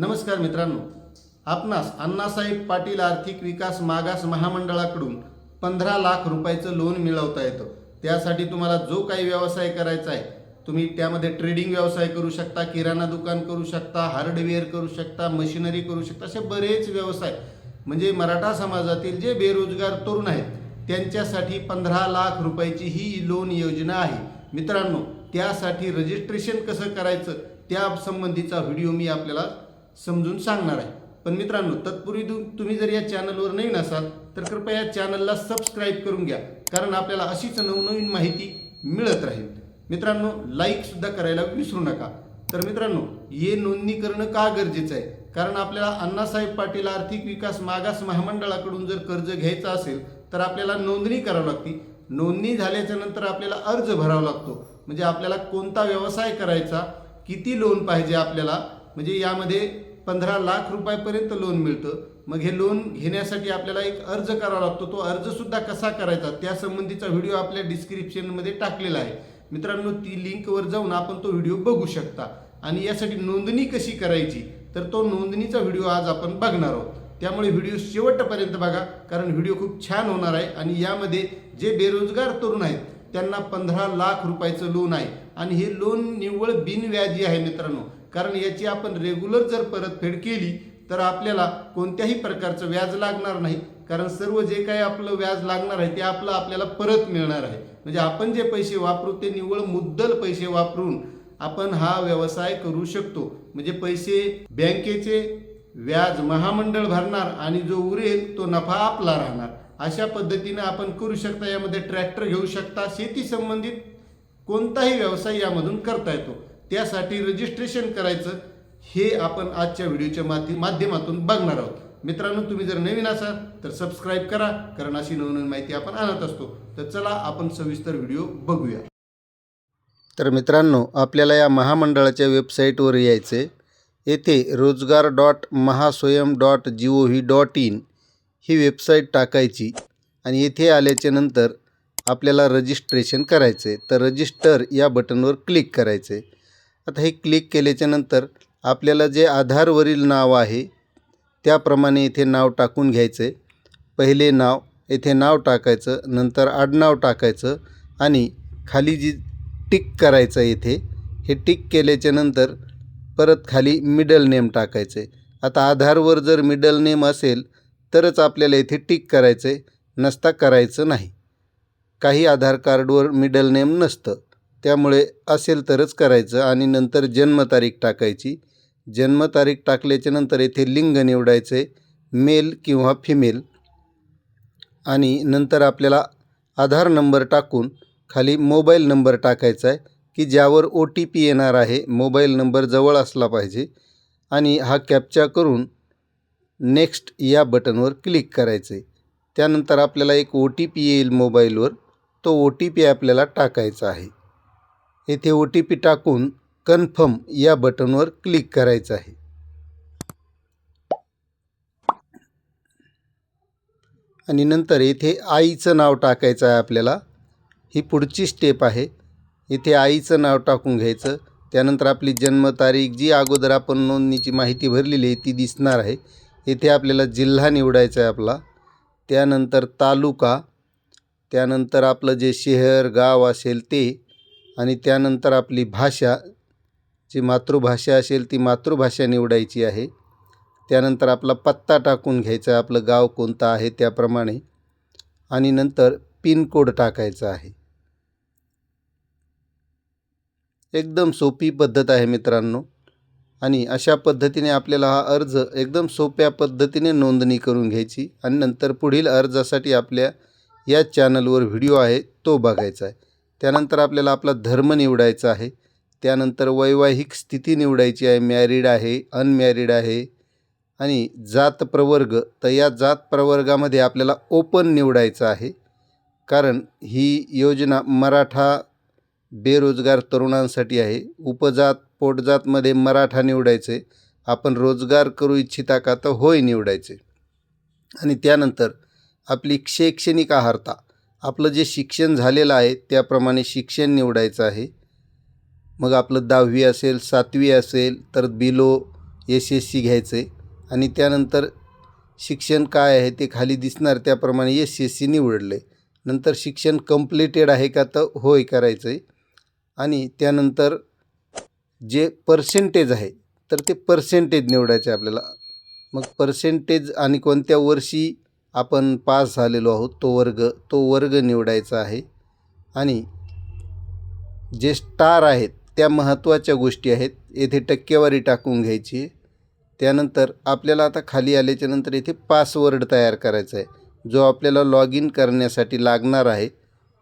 नमस्कार मित्रांनो आपणास अण्णासाहेब पाटील आर्थिक विकास मागास महामंडळाकडून पंधरा लाख रुपयाचं लोन मिळवता येतं. त्यासाठी तुम्हाला जो काही व्यवसाय करायचा आहे तुम्ही त्यामध्ये ट्रेडिंग व्यवसाय करू शकता किराणा दुकान करू शकता हार्डवेअर करू शकता मशिनरी करू शकता असे बरेच व्यवसाय. म्हणजे मराठा समाजातील जे बेरोजगार तरुण आहेत त्यांच्यासाठी पंधरा लाख रुपयाची ही लोन योजना आहे. मित्रांनो त्यासाठी रजिस्ट्रेशन कसं करायचं त्या संबंधीचा व्हिडिओ मी आपल्याला समजून सांगणार आहे. पण मित्रांनो तत्पूर्वी तुम्ही जर या चॅनलवर नवीन असाल तर कृपया या चॅनलला सबस्क्राईब करून घ्या. कारण आपल्याला अशीच नवनवीन माहिती मिळत राहील. मित्रांनो लाईकसुद्धा करायला विसरू नका. तर मित्रांनो हे नोंदणी करणं का गरजेचं आहे? कारण आपल्याला अण्णासाहेब पाटील आर्थिक विकास मागास महामंडळाकडून जर कर्ज घ्यायचं असेल तर आपल्याला नोंदणी करावी लागते. नोंदणी झाल्याच्यानंतर आपल्याला अर्ज भरावा लागतो. म्हणजे आपल्याला कोणता व्यवसाय करायचा किती लोन पाहिजे आपल्याला म्हणजे यामध्ये पंधरा लाख रुपयापर्यंत लोन मिळतं. मग हे लोन घेण्यासाठी आपल्याला एक अर्ज करावा लागतो. तो अर्जसुद्धा कसा करायचा? त्या संबंधीचा व्हिडिओ आपल्या डिस्क्रिप्शनमध्ये टाकलेला आहे. मित्रांनो ती लिंकवर जाऊन आपण तो व्हिडिओ बघू शकता. आणि यासाठी नोंदणी कशी करायची? तर तो नोंदणीचा व्हिडिओ आज आपण बघणार आहोत. त्यामुळे व्हिडिओ शेवटपर्यंत बघा कारण व्हिडिओ खूप छान होणार आहे. आणि यामध्ये जे बेरोजगार तरुण आहेत त्यांना पंधरा लाख रुपयाचं लोन आहे. आणि हे लोन निव्वळ बिनव्याजी आहे मित्रांनो. कारण याची आपण रेग्युलर जर परतफेड केली तर आपल्याला कोणत्याही प्रकारचं व्याज लागणार नाही. कारण सर्व जे काही आपलं व्याज लागणार आहे ते आपलं आपल्याला परत मिळणार आहे. म्हणजे आपण जे पैसे वापरू ते निव्वळ मुद्दल पैसे वापरून आपण हा व्यवसाय करू शकतो. म्हणजे पैसे बँकेचे व्याज महामंडळ भरणार आणि जो उरेल तो नफा आपला राहणार. अशा पद्धतीनं आपण करू शकता. यामध्ये ट्रॅक्टर घेऊ शकता. शेती संबंधित कोणताही व्यवसाय यामधून करता येतो. त्यासाठी रजिस्ट्रेशन करायचं हे आपण आजच्या व्हिडिओच्या माध्य माध्यमातून बघणार आहोत. मित्रांनो तुम्ही जर नवीन असाल तर सबस्क्राईब करा कारण अशी नवनवीन माहिती आपण आणत असतो. तर चला आपण सविस्तर व्हिडिओ बघूया. तर मित्रांनो आपल्याला या महामंडळाच्या वेबसाईटवर यायचे येथे Rojgar dot Mahaswayam dot G O V dot in he website टाकायची आणि येथे आल्याच्यानंतर आपल्याला रजिस्ट्रेशन करायचं आहे तर रजिस्टर या बटनवर क्लिक करायचं आहे आता हे क्लिक केल्याच्यानंतर आपल्याला जे आधारवरील नाव आहे त्याप्रमाणे इथे नाव टाकून घ्यायचं आहे पहिले नाव येथे नाव टाकायचं नंतर आडनाव टाकायचं आणि खाली जी टिक करायचं येथे इथे हे टिक केल्याच्यानंतर परत खाली मिडल नेम टाकायचं आता आधारवर जर मिडल नेम असेल तरच आपल्याला इथे टिक करायचं आहे नसता करायचं नाही. काही आधार कार्डवर मिडल नेम नसतं. त्यामुळे असेल तरच करायचं आणि नंतर जन्मतारीख टाकायची. जन्मतारीख टाकल्याच्या नंतर येथे लिंग निवडायचं आहे मेल किंवा फिमेल. आणि नंतर आपल्याला आधार नंबर टाकून खाली मोबाईल नंबर टाकायचा आहे की ज्यावर ओ टी पी येणार आहे मोबाईल नंबर जवळ असला पाहिजे. आणि हा कॅप्चा करून नेक्स्ट या बटनवर क्लिक करायचे. त्यानंतर आपल्याला एक ओ टी पी येईल मोबाईलवर तो ओ टी पी आपल्याला टाकायचा आहे. येथे ओ टी पी टाकून कन्फर्म या बटनवर क्लिक करायचं आहे. आणि नंतर येथे आईचं नाव टाकायचं आहे आपल्याला. ही पुढची स्टेप आहे. इथे आईचं नाव टाकून घ्यायचं. त्यानंतर आपली जन्मतारीख जी अगोदर आपण नोंदणीची माहिती भरलेली आहे ती दिसणार आहे. इथे आपल्याला जिल्हा निवडायचा आहे आपला. त्यानंतर तालुका. त्यानंतर आपलं जे शहर गाव असेल ते. आणि त्यानंतर आपली भाषा जी मातृभाषा असेल ती मातृभाषा निवडायची आहे. त्यानंतर आपला पत्ता टाकून घ्यायचा आपलं गाव कोणतं आहे त्याप्रमाणे. आणि नंतर पिनकोड टाकायचा आहे. एकदम सोपी पद्धत आहे मित्रांनो. आणि अशा पद्धतीने आपल्याला हा अर्ज एकदम सोप्या पद्धतीने नोंदणी करून घ्यायची. आणि नंतर पुढील अर्जासाठी आपल्या या चॅनलवर व्हिडिओ आहे तो बघायचा आहे. त्यानंतर आपल्याला आपला धर्म निवडायचा आहे. त्यानंतर वैवाहिक स्थिती निवडायची आहे. मॅरिड आहे अनमॅरिड आहे. आणि जात प्रवर्ग तर या जात प्रवर्गामध्ये आपल्याला ओपन निवडायचं आहे. कारण ही योजना मराठा बेरोजगार तरुणांसाठी आहे. उपजात पोटजातमध्ये मराठा निवडायचे. आपण रोजगार करू इच्छिता का तर होय निवडायचे. आणि त्यानंतर आपली शैक्षणिक आहारता. आपलं जे शिक्षण झालेलं आहे त्याप्रमाणे शिक्षण निवडायचं आहे. मग आपलं दहावी असेल सातवी असेल तर बिलो एस एस सी घ्यायचं. आहे आणि त्यानंतर शिक्षण काय आहे ते खाली दिसणार त्याप्रमाणे एस एस सी निवडलं. आहे नंतर शिक्षण कम्प्लिटेड आहे का तर होय करायचं आहे आणि त्यानंतर जे पर्सेंटेज आहे तर ते पर्सेंटेज निवडायचे आपल्याला. मग पर्सेंटेज आणि कोणत्या वर्षी आपण पास झालेलो आहोत तो वर्ग तो वर्ग निवडायचा आहे. आणि जे स्टार आहेत त्या महत्त्वाच्या गोष्टी आहेत येथे टक्केवारी टाकून घ्यायची आहे. त्यानंतर आपल्याला आता खाली आल्याच्यानंतर येथे पासवर्ड तयार करायचा आहे. जो आपल्याला लॉग इन करण्यासाठी लागणार आहे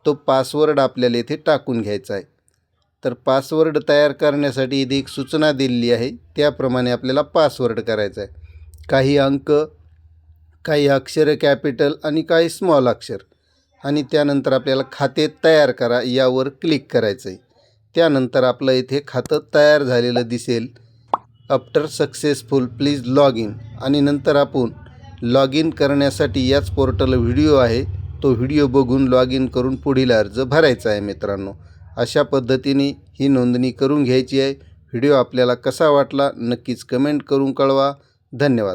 तो पासवर्ड आपल्याला येथे टाकून घ्यायचा आहे. तर पासवर्ड तयार करण्यासाठी इथे एक सूचना दिलेली आहे त्याप्रमाणे आपल्याला पासवर्ड करायचा आहे. काही अंक काही अक्षरं कॅपिटल आणि काही स्मॉल अक्षर. आणि त्यानंतर आपल्याला खाते तयार करा यावर क्लिक करायचं आहे त्यानंतर आपलं इथे खातं तयार झालेलं दिसेल. After successful please log in आणि नंतर आपण लॉग इन करण्यासाठी याच पोर्टल व्हिडिओ आहे. तो व्हिडिओ बघून लॉग इन करून पुढील अर्ज भरायचा आहे मित्रांनो. अशा पद्धतीने ही नोंदणी करून घ्यायची आहे. व्हिडिओ आपल्याला कसा वाटला नक्कीच कमेंट करून कळवा. धन्यवाद.